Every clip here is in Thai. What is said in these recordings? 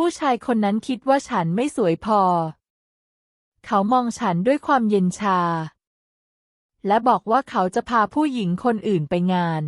ผู้ชายคนนั้นคิดว่าฉันไม่สวยพอ เขามองฉันด้วยความเย็นชา และบอกว่าเขาจะพาผู้หญิงคนอื่นไปงาน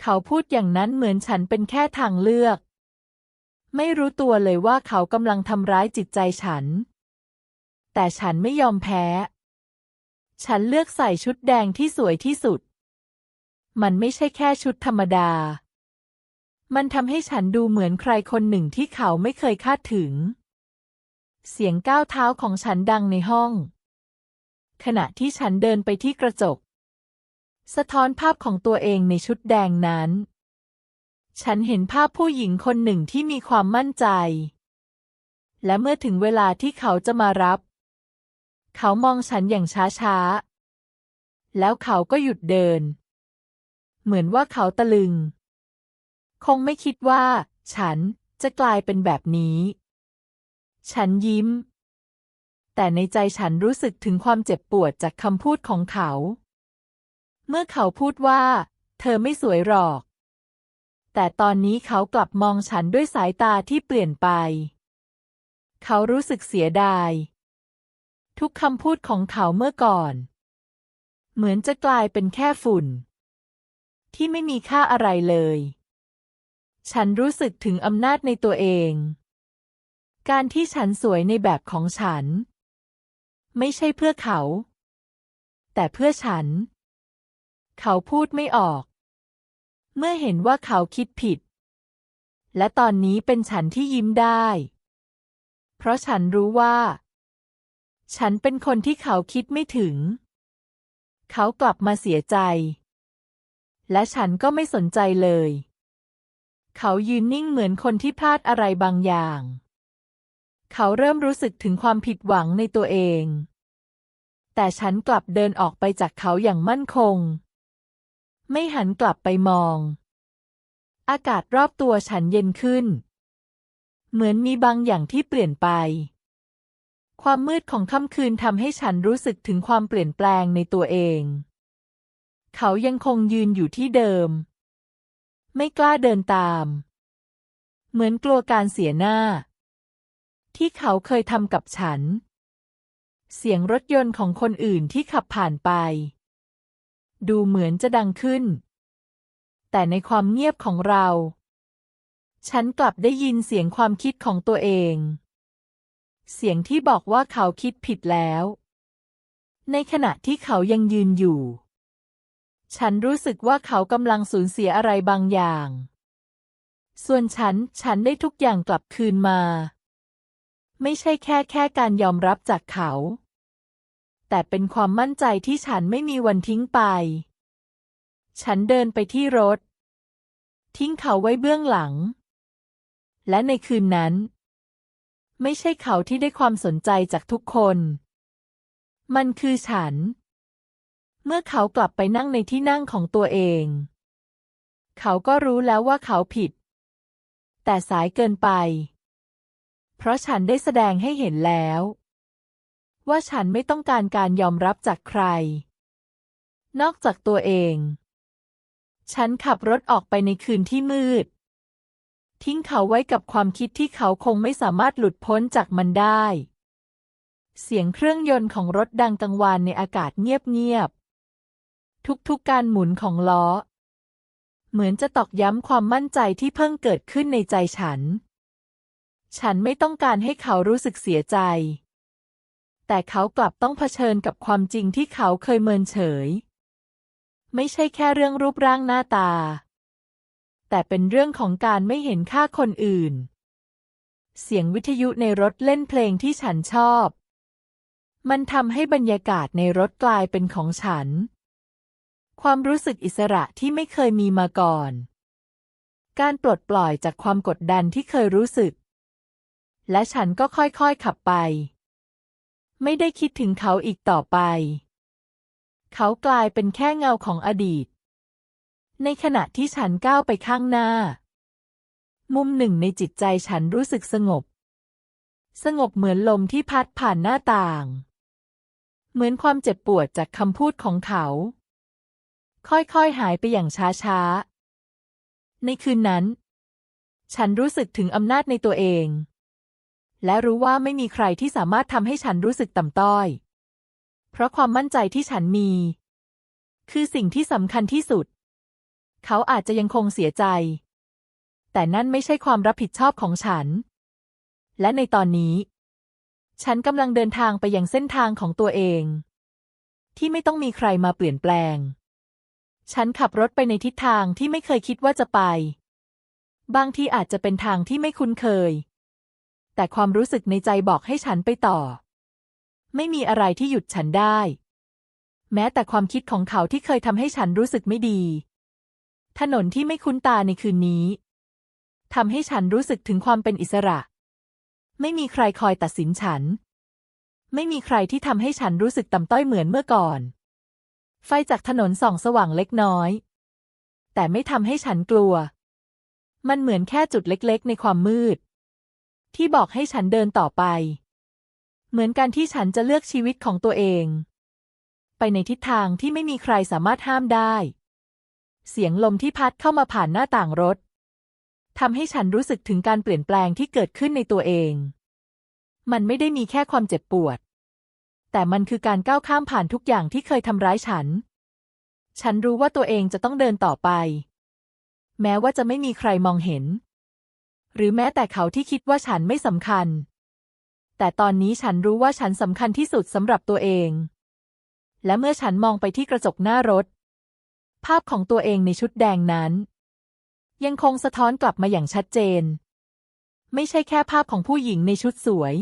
เขาพูดอย่างนั้นเหมือนฉันเป็นแค่ทางเลือก ไม่รู้ตัวเลยว่าเขากำลังทำร้ายจิตใจฉัน แต่ฉันไม่ยอมแพ้ ฉันเลือกใส่ชุดแดงที่สวยที่สุด มันไม่ใช่แค่ชุดธรรมดา มันทำให้ฉันดูเหมือนใครคนหนึ่งที่เขาไม่เคยคาดถึง เสียงก้าวเท้าของฉันดังในห้อง ขณะที่ฉันเดินไปที่กระจก สะท้อนภาพของตัวเองในชุดแดงนั้น ฉันเห็นภาพผู้หญิงคนหนึ่งที่มีความมั่นใจ และเมื่อถึงเวลาที่เขาจะมารับ เขามองฉันอย่างช้าๆ แล้วเขาก็หยุดเดิน เหมือนว่าเขาตะลึง คงไม่คิดว่า ฉันจะกลายเป็นแบบนี้ ฉันยิ้ม แต่ในใจฉันรู้สึกถึงความเจ็บปวดจากคำพูดของเขา เมื่อเขาพูดว่า เธอไม่สวยหรอก แต่ตอนนี้เขากลับมองฉันด้วยสายตาที่เปลี่ยนไป เขารู้สึกเสียดาย ทุกคำพูดของเขาเมื่อก่อน เหมือนจะกลายเป็นแค่ฝุ่น ที่ไม่มีค่าอะไรเลย ฉันรู้สึกถึงอำนาจในตัวเอง การที่ฉันสวยในแบบของฉัน ไม่ใช่เพื่อเขา แต่เพื่อฉัน เขาพูดไม่ออก เมื่อเห็นว่าเขาคิดผิด และตอนนี้เป็นฉันที่ยิ้มได้ เพราะฉันรู้ว่า ฉันเป็นคนที่เขาคิดไม่ถึง เขากลับมาเสียใจ และฉันก็ไม่สนใจเลย เขายืนนิ่งเหมือนคนที่พลาดอะไรบางอย่าง เขาเริ่มรู้สึกถึงความผิดหวังในตัวเอง แต่ฉันกลับเดินออกไปจากเขาอย่างมั่นคง ไม่หันกลับไปมอง อากาศรอบตัวฉันเย็นขึ้น เหมือนมีบางอย่างที่เปลี่ยนไปความมืดของค่ำคืนทำให้ฉันรู้สึกถึงความเปลี่ยนแปลงในตัวเอง เขายังคงยืนอยู่ที่เดิม ไม่กล้าเดินตาม เหมือนกลัวการเสียหน้า ที่เขาเคยทำกับฉัน เสียงรถยนต์ของคนอื่นที่ขับผ่านไป ดูเหมือนจะดังขึ้น แต่ในความเงียบของเรา ฉันกลับได้ยินเสียงความคิดของตัวเอง เสียงที่บอกว่าเขาคิดผิดแล้ว ในขณะที่เขายังยืนอยู่ ฉันรู้สึกว่าเขากำลังสูญเสียอะไรบางอย่าง ส่วนฉัน ฉันได้ทุกอย่างกลับคืนมา ไม่ใช่แค่แค่การยอมรับจากเขา แต่เป็นความมั่นใจที่ฉันไม่มีวันทิ้งไป ฉันเดินไปที่รถ ทิ้งเขาไว้เบื้องหลัง และในคืนนั้น ไม่ใช่เขาที่ได้ความสนใจจากทุกคน มันคือฉัน เมื่อเขากลับไปนั่งในที่นั่งของตัวเอง เขาก็รู้แล้วว่าเขาผิด แต่สายเกินไป เพราะฉันได้แสดงให้เห็นแล้ว ว่าฉันไม่ต้องการการยอมรับจากใคร นอกจากตัวเอง ฉันขับรถออกไปในคืนที่มืด ทิ้งเขาไว้กับความคิดที่เขาคงไม่สามารถหลุดพ้นจากมันได้เสียงเครื่องยนต์ของรถดังกังวานในอากาศเงียบ ทุกๆการหมุนของล้อ เหมือนจะตอกย้ำความมั่นใจที่เพิ่งเกิดขึ้นในใจฉัน ฉันไม่ต้องการให้เขารู้สึกเสียใจ แต่เขากลับต้องเผชิญกับความจริงที่เขาเคยเมินเฉย ไม่ใช่แค่เรื่องรูปร่างหน้าตา แต่เป็นเรื่องของการไม่เห็นค่าคนอื่น เสียงวิทยุในรถเล่นเพลงที่ฉันชอบมันทำให้บรรยากาศในรถกลายเป็นของฉัน ความรู้สึกอิสระที่ไม่เคยมีมาก่อน การปลดปล่อยจากความกดดันที่เคยรู้สึก และฉันก็ค่อยๆขับไป ไม่ได้คิดถึงเขาอีกต่อไป เขากลายเป็นแค่เงาของอดีต ในขณะที่ฉันก้าวไปข้างหน้า มุมหนึ่งในจิตใจฉันรู้สึกสงบ สงบเหมือนลมที่พัดผ่านหน้าต่าง เหมือนความเจ็บปวดจากคำพูดของเขา ค่อยๆ หายไปอย่างช้าๆ ในคืนนั้น ฉันรู้สึกถึงอำนาจในตัวเอง และรู้ว่าไม่มีใครที่สามารถทำให้ฉันรู้สึกต่ำต้อย เพราะความมั่นใจที่ฉันมี คือสิ่งที่สำคัญที่สุด เขาอาจจะยังคงเสียใจ แต่นั่นไม่ใช่ความรับผิดชอบของฉัน และในตอนนี้ ฉันกำลังเดินทางไปยังเส้นทางของตัวเอง ที่ไม่ต้องมีใครมาเปลี่ยนแปลง ฉันขับรถไปในทิศทางที่ไม่เคยคิดว่าจะไป บางทีอาจจะเป็นทางที่ไม่คุ้นเคย แต่ความรู้สึกในใจบอกให้ฉันไปต่อ ไม่มีอะไรที่หยุดฉันได้ แม้แต่ความคิดของเขาที่เคยทำให้ฉันรู้สึกไม่ดี ถนนที่ไม่คุ้นตาในคืนนี้ทำให้ฉันรู้สึกถึงความเป็นอิสระ ไม่มีใครคอยตัดสินฉัน ไม่มีใครที่ทำให้ฉันรู้สึกต่ำต้อยเหมือนเมื่อก่อน ไฟจากถนนส่องสว่างเล็กน้อย แต่ไม่ทำให้ฉันกลัว มันเหมือนแค่จุดเล็กๆ ในความมืด ที่บอกให้ฉันเดินต่อไป เหมือนกันที่ฉันจะเลือกชีวิตของตัวเอง ไปในทิศทางที่ไม่มีใครสามารถห้ามได้ เสียงลมที่พัดเข้ามาผ่านหน้าต่างรถทำให้ฉันรู้สึกถึงการเปลี่ยนแปลงที่เกิดขึ้นในตัวเอง มันไม่ได้มีแค่ความเจ็บปวด แต่มันคือการก้าวข้ามผ่านทุกอย่างที่เคยทำร้ายฉัน ฉันรู้ว่าตัวเองจะต้องเดินต่อไป แม้ว่าจะไม่มีใครมองเห็น หรือแม้แต่เขาที่คิดว่าฉันไม่สำคัญ แต่ตอนนี้ฉันรู้ว่าฉันสำคัญที่สุดสำหรับตัวเอง และเมื่อฉันมองไปที่กระจกหน้ารถ ภาพของตัวเองในชุดแดงนั้น ยังคงสะท้อนกลับมาอย่างชัดเจน ไม่ใช่แค่ภาพของผู้หญิงในชุดสวย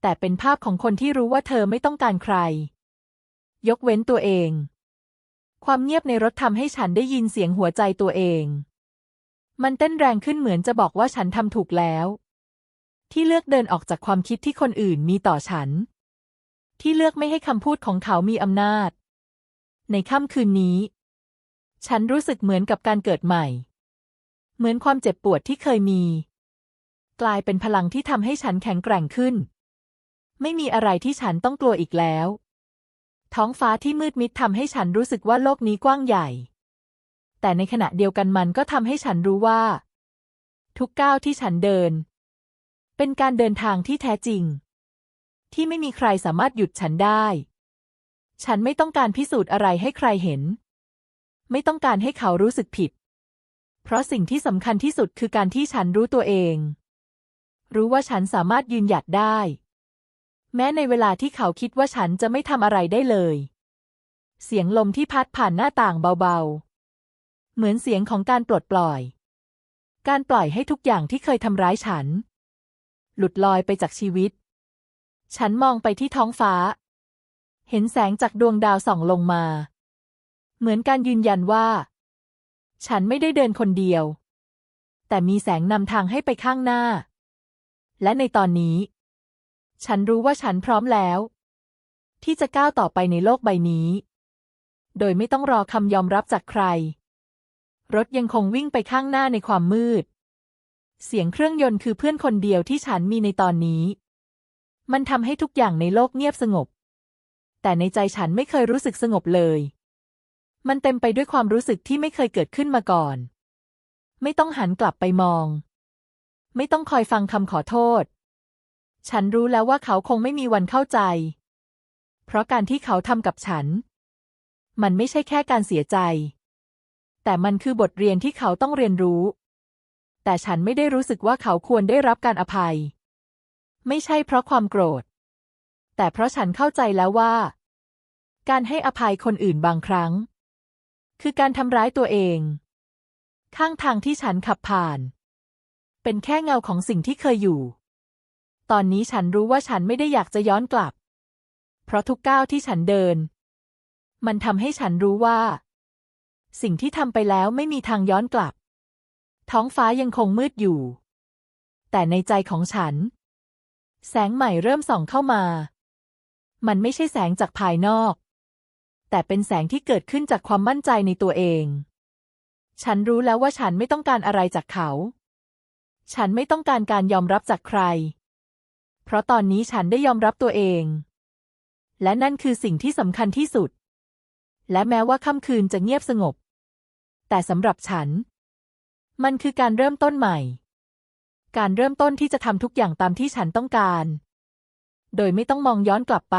แต่เป็นภาพของคนที่รู้ว่าเธอไม่ต้องการใคร ยกเว้นตัวเอง ความเงียบในรถทำให้ฉันได้ยินเสียงหัวใจตัวเอง มันเต้นแรงขึ้นเหมือนจะบอกว่าฉันทำถูกแล้ว ที่เลือกเดินออกจากความคิดที่คนอื่นมีต่อฉัน ที่เลือกไม่ให้คำพูดของเขามีอำนาจ ในค่ำคืนนี้ ฉันรู้สึกเหมือนกับการเกิดใหม่ เหมือนความเจ็บปวดที่เคยมี กลายเป็นพลังที่ทำให้ฉันแข็งแกร่งขึ้น ไม่มีอะไรที่ฉันต้องกลัวอีกแล้ว ท้องฟ้าที่มืดมิดทำให้ฉันรู้สึกว่าโลกนี้กว้างใหญ่ แต่ในขณะเดียวกันมันก็ทำให้ฉันรู้ว่า ทุกก้าวที่ฉันเดิน เป็นการเดินทางที่แท้จริง ที่ไม่มีใครสามารถหยุดฉันได้ ฉันไม่ต้องการพิสูจน์อะไรให้ใครเห็น ไม่ต้องการให้เขารู้สึกผิด เพราะสิ่งที่สำคัญที่สุดคือการที่ฉันรู้ตัวเอง รู้ว่าฉันสามารถยืนหยัดได้ แม้ในเวลาที่เขาคิดว่าฉันจะไม่ทำอะไรได้เลย เสียงลมที่พัดผ่านหน้าต่างเบาๆ เหมือนเสียงของการปลดปล่อย การปล่อยให้ทุกอย่างที่เคยทำร้ายฉัน หลุดลอยไปจากชีวิต ฉันมองไปที่ท้องฟ้า เห็นแสงจากดวงดาวส่องลงมา เหมือนการยืนยันว่า ฉันไม่ได้เดินคนเดียว แต่มีแสงนำทางให้ไปข้างหน้า และในตอนนี้ ฉันรู้ว่าฉันพร้อมแล้ว ที่จะก้าวต่อไปในโลกใบนี้ โดยไม่ต้องรอคำยอมรับจากใคร รถยังคงวิ่งไปข้างหน้าในความมืด เสียงเครื่องยนต์คือเพื่อนคนเดียวที่ฉันมีในตอนนี้ มันทำให้ทุกอย่างในโลกเงียบสงบ แต่ในใจฉันไม่เคยรู้สึกสงบเลย มันเต็มไปด้วยความรู้สึกที่ไม่เคยเกิดขึ้นมาก่อน ไม่ต้องหันกลับไปมอง ไม่ต้องคอยฟังคำขอโทษ ฉันรู้แล้วว่าเขาคงไม่มีวันเข้าใจ เพราะการที่เขาทำกับฉัน มันไม่ใช่แค่การเสียใจ แต่มันคือบทเรียนที่เขาต้องเรียนรู้ แต่ฉันไม่ได้รู้สึกว่าเขาควรได้รับการอภัย ไม่ใช่เพราะความโกรธ แต่เพราะฉันเข้าใจแล้วว่า การให้อภัยคนอื่นบางครั้ง คือการทำร้ายตัวเอง ข้างทางที่ฉันขับผ่าน เป็นแค่เงาของสิ่งที่เคยอยู่ ตอนนี้ฉันรู้ว่าฉันไม่ได้อยากจะย้อนกลับ เพราะทุกก้าวที่ฉันเดิน มันทำให้ฉันรู้ว่า สิ่งที่ทำไปแล้วไม่มีทางย้อนกลับ ท้องฟ้ายังคงมืดอยู่ แต่ในใจของฉัน แสงใหม่เริ่มส่องเข้ามา มันไม่ใช่แสงจากภายนอก แต่เป็นแสงที่เกิดขึ้นจากความมั่นใจในตัวเอง ฉันรู้แล้วว่าฉันไม่ต้องการอะไรจากเขา ฉันไม่ต้องการการยอมรับจากใคร เพราะตอนนี้ฉันได้ยอมรับตัวเอง และนั่นคือสิ่งที่สำคัญที่สุด และแม้ว่าค่ำคืนจะเงียบสงบ แต่สำหรับฉัน มันคือการเริ่มต้นใหม่ การเริ่มต้นที่จะทำทุกอย่างตามที่ฉันต้องการ โดยไม่ต้องมองย้อนกลับไป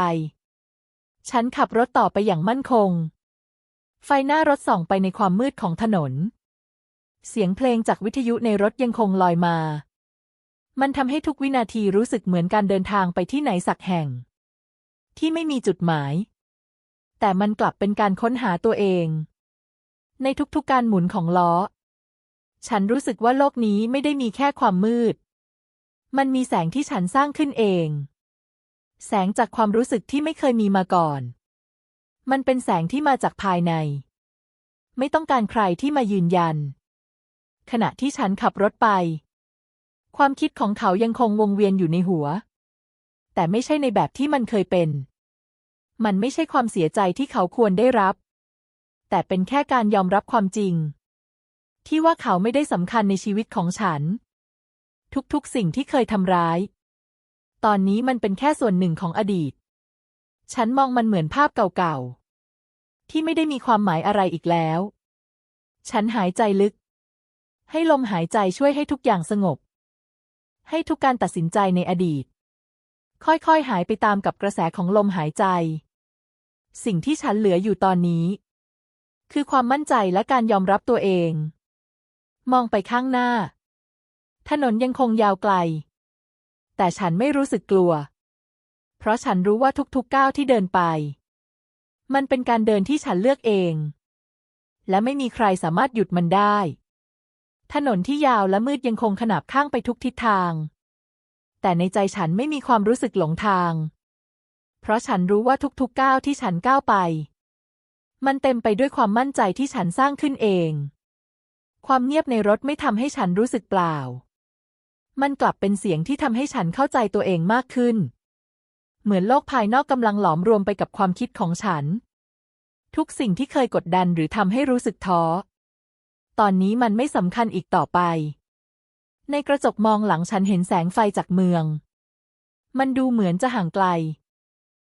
ฉันขับรถต่อไปอย่างมั่นคง ไฟหน้ารถส่องไปในความมืดของถนน เสียงเพลงจากวิทยุในรถยังคงลอยมา มันทำให้ทุกวินาทีรู้สึกเหมือนการเดินทางไปที่ไหนสักแห่ง ที่ไม่มีจุดหมาย แต่มันกลับเป็นการค้นหาตัวเอง ในทุกๆการหมุนของล้อ ฉันรู้สึกว่าโลกนี้ไม่ได้มีแค่ความมืด มันมีแสงที่ฉันสร้างขึ้นเอง แสงจากความรู้สึกที่ไม่เคยมีมาก่อน มันเป็นแสงที่มาจากภายใน ไม่ต้องการใครที่มายืนยัน ขณะที่ฉันขับรถไป ความคิดของเขายังคงวงเวียนอยู่ในหัว แต่ไม่ใช่ในแบบที่มันเคยเป็น มันไม่ใช่ความเสียใจที่เขาควรได้รับ แต่เป็นแค่การยอมรับความจริง ที่ว่าเขาไม่ได้สำคัญในชีวิตของฉัน ทุกๆสิ่งที่เคยทำร้าย ตอนนี้มันเป็นแค่ส่วนหนึ่งของอดีต ฉันมองมันเหมือนภาพเก่าๆ ที่ไม่ได้มีความหมายอะไรอีกแล้ว ฉันหายใจลึก ให้ลมหายใจช่วยให้ทุกอย่างสงบ ให้ทุกการตัดสินใจในอดีต ค่อยๆ หายไปตามกับกระแสของลมหายใจ สิ่งที่ฉันเหลืออยู่ตอนนี้ คือความมั่นใจและการยอมรับตัวเอง มองไปข้างหน้า ถนนยังคงยาวไกล แต่ฉันไม่รู้สึกกลัว เพราะฉันรู้ว่าทุกๆก้าวที่เดินไป มันเป็นการเดินที่ฉันเลือกเอง และไม่มีใครสามารถหยุดมันได้ ถนนที่ยาวและมืดยังคงขนาบข้างไปทุกทิศทาง แต่ในใจฉันไม่มีความรู้สึกหลงทาง เพราะฉันรู้ว่าทุกๆก้าวที่ฉันก้าวไป มันเต็มไปด้วยความมั่นใจที่ฉันสร้างขึ้นเอง ความเงียบในรถไม่ทำให้ฉันรู้สึกเปล่า มันกลับเป็นเสียงที่ทำให้ฉันเข้าใจตัวเองมากขึ้น เหมือนโลกภายนอกกำลังหลอมรวมไปกับความคิดของฉัน ทุกสิ่งที่เคยกดดันหรือทำให้รู้สึกท้อ ตอนนี้มันไม่สำคัญอีกต่อไป ในกระจกมองหลังฉันเห็นแสงไฟจากเมือง มันดูเหมือนจะห่างไกล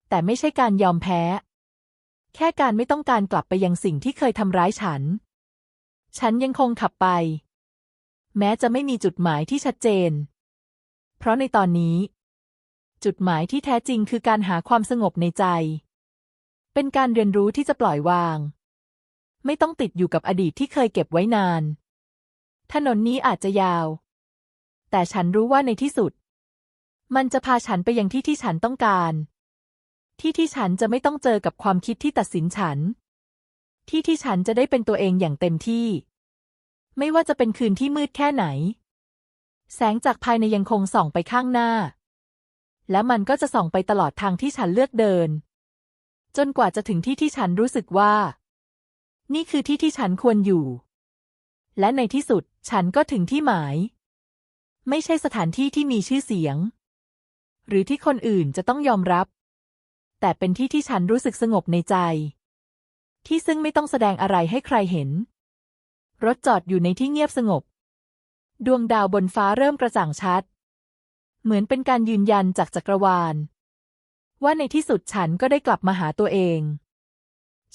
แต่ไม่ใช่การยอมแพ้ แค่การไม่ต้องการกลับไปยังสิ่งที่เคยทำร้ายฉัน ฉันยังคงขับไป แม้จะไม่มีจุดหมายที่ชัดเจน เพราะในตอนนี้ จุดหมายที่แท้จริงคือการหาความสงบในใจ เป็นการเรียนรู้ที่จะปล่อยวาง ไม่ต้องติดอยู่กับอดีตที่เคยเก็บไว้นาน ถนนนี้อาจจะยาว แต่ฉันรู้ว่าในที่สุด มันจะพาฉันไปยังที่ที่ฉันต้องการ ที่ที่ฉันจะไม่ต้องเจอกับความคิดที่ตัดสินฉัน ที่ที่ฉันจะได้เป็นตัวเองอย่างเต็มที่ ไม่ว่าจะเป็นคืนที่มืดแค่ไหน แสงจากภายในยังคงส่องไปข้างหน้า และมันก็จะส่องไปตลอดทางที่ฉันเลือกเดิน จนกว่าจะถึงที่ที่ฉันรู้สึกว่า นี่คือที่ที่ฉันควรอยู่ และในที่สุดฉันก็ถึงที่หมาย ไม่ใช่สถานที่ที่มีชื่อเสียง หรือที่คนอื่นจะต้องยอมรับ แต่เป็นที่ที่ฉันรู้สึกสงบในใจ ที่ซึ่งไม่ต้องแสดงอะไรให้ใครเห็น รถจอดอยู่ในที่เงียบสงบ ดวงดาวบนฟ้าเริ่มกระจ่างชัด เหมือนเป็นการยืนยันจากจักรวาล ว่าในที่สุดฉันก็ได้กลับมาหาตัวเอง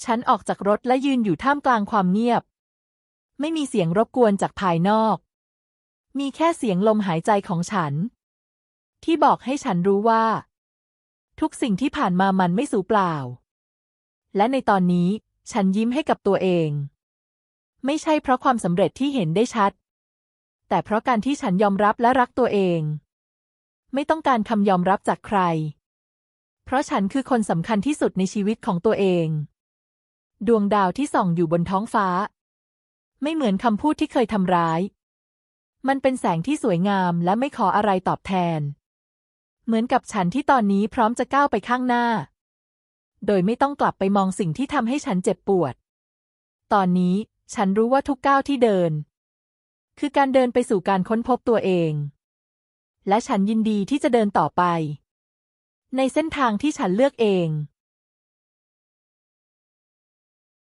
ฉันออกจากรถและยืนอยู่ท่ามกลางความเงียบ ไม่มีเสียงรบกวนจากภายนอก มีแค่เสียงลมหายใจของฉัน ที่บอกให้ฉันรู้ว่า ทุกสิ่งที่ผ่านมามันไม่สูญเปล่า และในตอนนี้ฉันยิ้มให้กับตัวเอง ไม่ใช่เพราะความสำเร็จที่เห็นได้ชัด แต่เพราะการที่ฉันยอมรับและรักตัวเอง ไม่ต้องการคำยอมรับจากใคร เพราะฉันคือคนสำคัญที่สุดในชีวิตของตัวเอง ดวงดาวที่ส่องอยู่บนท้องฟ้า ไม่เหมือนคำพูดที่เคยทำร้าย มันเป็นแสงที่สวยงามและไม่ขออะไรตอบแทน เหมือนกับฉันที่ตอนนี้พร้อมจะก้าวไปข้างหน้า โดยไม่ต้องกลับไปมองสิ่งที่ทำให้ฉันเจ็บปวด ตอนนี้ฉันรู้ว่าทุกก้าวที่เดิน คือการเดินไปสู่การค้นพบตัวเอง และฉันยินดีที่จะเดินต่อไป ในเส้นทางที่ฉันเลือกเอง